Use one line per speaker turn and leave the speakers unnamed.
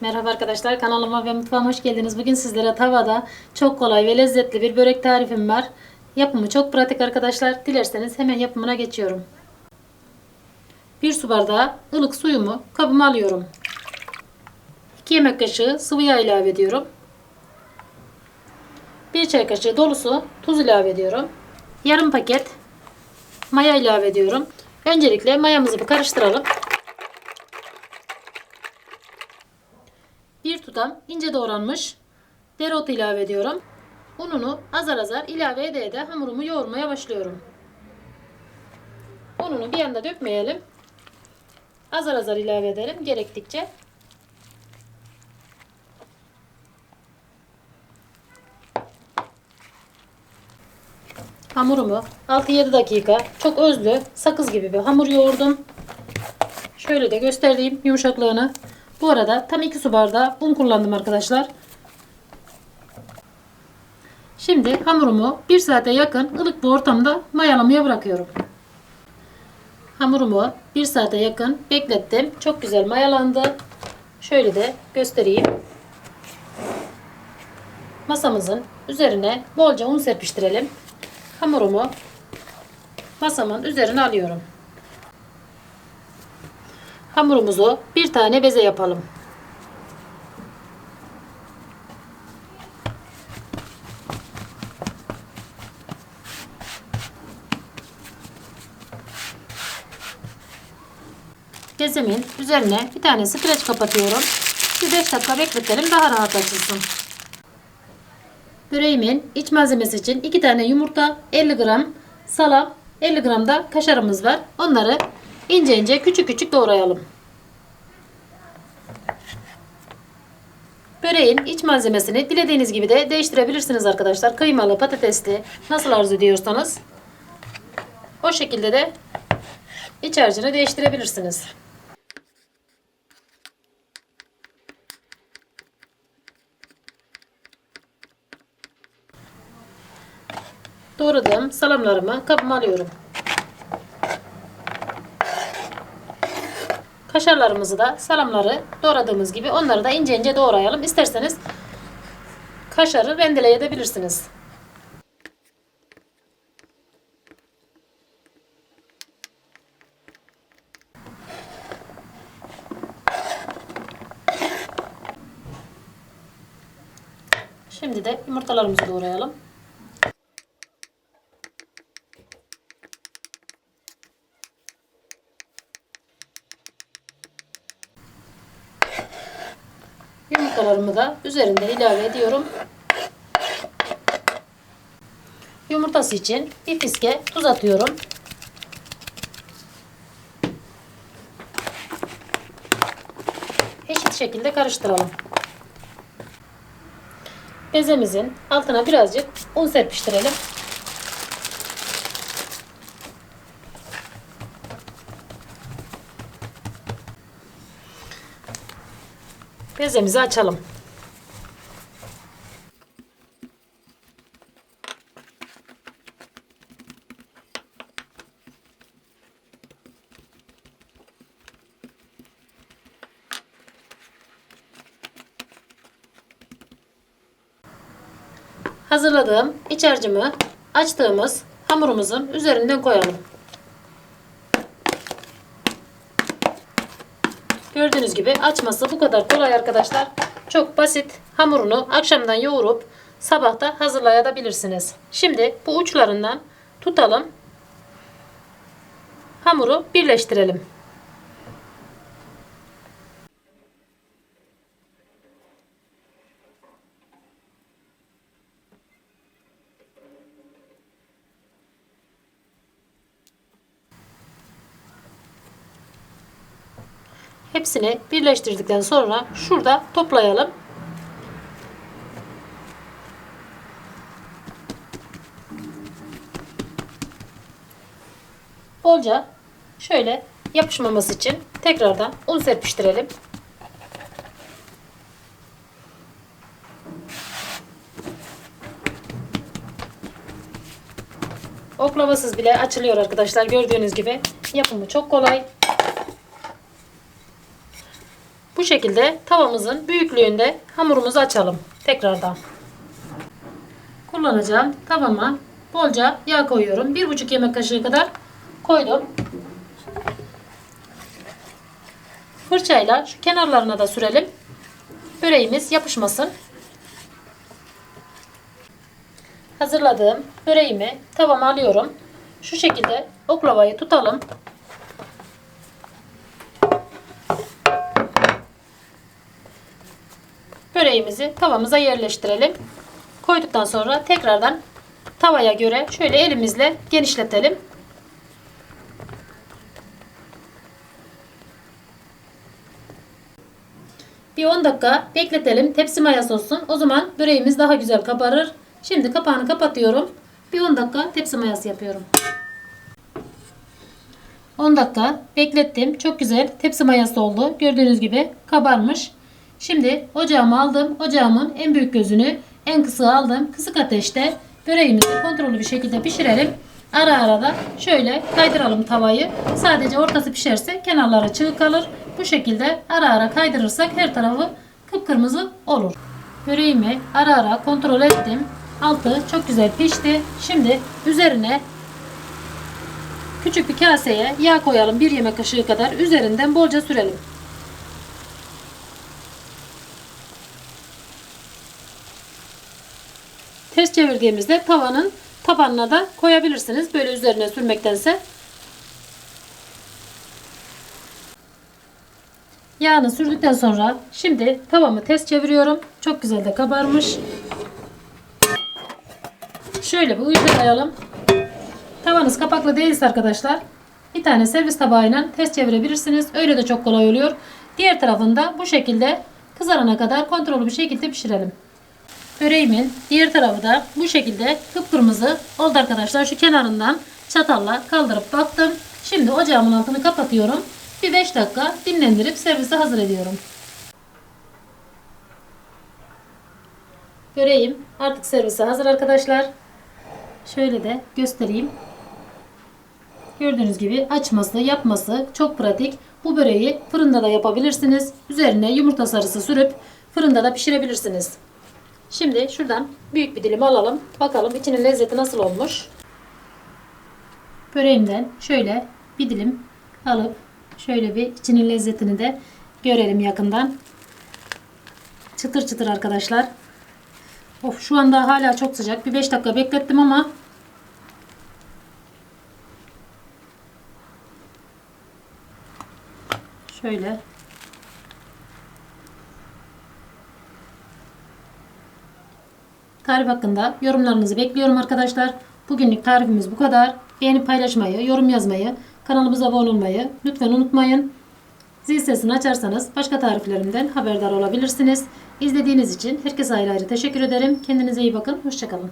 Merhaba arkadaşlar kanalıma ve mutfağıma hoş geldiniz. Bugün sizlere tavada çok kolay ve lezzetli bir börek tarifim var. Yapımı çok pratik arkadaşlar. Dilerseniz hemen yapımına geçiyorum. Bir su bardağı ılık suyumu kabıma alıyorum. 2 yemek kaşığı sıvı yağ ilave ediyorum. 1 çay kaşığı dolusu tuz ilave ediyorum. Yarım paket maya ilave ediyorum. Öncelikle mayamızı bir karıştıralım. Tutam ince doğranmış dereotu ilave ediyorum. Ununu azar azar ilave ede ede hamurumu yoğurmaya başlıyorum. Ununu bir anda dökmeyelim. Azar azar ilave edelim gerektikçe. Hamurumu 6-7 dakika çok özlü sakız gibi bir hamur yoğurdum. Şöyle de göstereyim yumuşaklığını. Bu arada tam 2 su bardağı un kullandım arkadaşlar. Şimdi hamurumu 1 saate yakın ılık bir ortamda mayalamaya bırakıyorum. Hamurumu 1 saate yakın beklettim. Çok güzel mayalandı. Şöyle de göstereyim. Masamızın üzerine bolca un serpiştirelim. Hamurumu masamın üzerine alıyorum. Hamurumuzu bir tane beze yapalım. Bezemin üzerine bir tane streç kapatıyorum. Bir 5 dakika bekletelim daha rahat açılsın. Böreğimin iç malzemesi için 2 tane yumurta, 50 gram salam, 50 gram da kaşarımız var. Onları ince ince küçük küçük doğrayalım. Böreğin iç malzemesini dilediğiniz gibi de değiştirebilirsiniz arkadaşlar. Kıymalı, patatesli nasıl arzu ediyorsanız o şekilde de iç harcını değiştirebilirsiniz. Doğradığım salamlarımı kabıma alıyorum. Kaşarlarımızı da salamları doğradığımız gibi onları da ince ince doğrayalım. İsterseniz kaşarı rendeleyebilirsiniz. Şimdi de yumurtalarımızı doğrayalım. Yumurtalarımı da üzerinde ilave ediyorum. Yumurtası için bir fiske tuz atıyorum. Eşit şekilde karıştıralım. Bezemizin altına birazcık un serpiştirelim. Bezemizi açalım. Hazırladığım iç harcımı açtığımız hamurumuzun üzerinden koyalım. Gördüğünüz gibi açması bu kadar kolay arkadaşlar. Çok basit. Hamurunu akşamdan yoğurup sabahta hazırlayabilirsiniz. Şimdi bu uçlarından tutalım. Hamuru birleştirelim. Hepsini birleştirdikten sonra şurada toplayalım. Bolca şöyle yapışmaması için tekrardan un serpiştirelim. Oklavasız bile açılıyor arkadaşlar. Gördüğünüz gibi yapımı çok kolay. Şekilde tavamızın büyüklüğünde hamurumuzu açalım. Tekrardan. Kullanacağım tavama bolca yağ koyuyorum. 1,5 yemek kaşığı kadar koydum. Fırçayla şu kenarlarına da sürelim. Böreğimiz yapışmasın. Hazırladığım böreğimi tavama alıyorum. Şu şekilde oklavayı tutalım. Böreğimizi tavamıza yerleştirelim. Koyduktan sonra tekrardan tavaya göre şöyle elimizle genişletelim. Bir 10 dakika bekletelim. Tepsi mayası olsun. O zaman böreğimiz daha güzel kabarır. Şimdi kapağını kapatıyorum. Bir 10 dakika tepsi mayası yapıyorum. 10 dakika beklettim. Çok güzel tepsi mayası oldu. Gördüğünüz gibi kabarmış. Şimdi ocağımı aldım. Ocağımın en büyük gözünü en kısa aldım. Kısık ateşte böreğimizi kontrollü bir şekilde pişirelim. Ara ara da şöyle kaydıralım tavayı. Sadece ortası pişerse kenarları çığ kalır. Bu şekilde ara ara kaydırırsak her tarafı kıpkırmızı olur. Böreğimi ara ara kontrol ettim. Altı çok güzel pişti. Şimdi üzerine küçük bir kaseye yağ koyalım. Bir yemek kaşığı kadar. Üzerinden bolca sürelim. Ters çevirdiğimizde tavanın tabanına da koyabilirsiniz. Böyle üzerine sürmektense. Yağını sürdükten sonra şimdi tavamı ters çeviriyorum. Çok güzel de kabarmış. Şöyle bir uygulayalım. Tavanız kapaklı değilse arkadaşlar bir tane servis tabağıyla ters çevirebilirsiniz. Öyle de çok kolay oluyor. Diğer tarafında bu şekilde kızarana kadar kontrollü bir şekilde pişirelim. Böreğimin diğer tarafı da bu şekilde kıpkırmızı oldu arkadaşlar. Şu kenarından çatalla kaldırıp baktım. Şimdi ocağımın altını kapatıyorum. Bir 5 dakika dinlendirip servise hazır ediyorum. Böreğim artık servise hazır arkadaşlar. Şöyle de göstereyim. Gördüğünüz gibi açması, yapması çok pratik. Bu böreği fırında da yapabilirsiniz. Üzerine yumurta sarısı sürüp fırında da pişirebilirsiniz. Şimdi şuradan büyük bir dilim alalım. Bakalım içinin lezzeti nasıl olmuş. Böreğimden şöyle bir dilim alıp şöyle bir içinin lezzetini de görelim yakından. Çıtır çıtır arkadaşlar. Of şu anda hala çok sıcak. Bir 5 dakika beklettim ama şöyle Tarif hakkında yorumlarınızı bekliyorum arkadaşlar. Bugünlük tarifimiz bu kadar. Beğenip paylaşmayı, yorum yazmayı, kanalımıza abone olmayı lütfen unutmayın. Zil sesini açarsanız başka tariflerimden haberdar olabilirsiniz. İzlediğiniz için herkese ayrı ayrı teşekkür ederim. Kendinize iyi bakın. Hoşçakalın.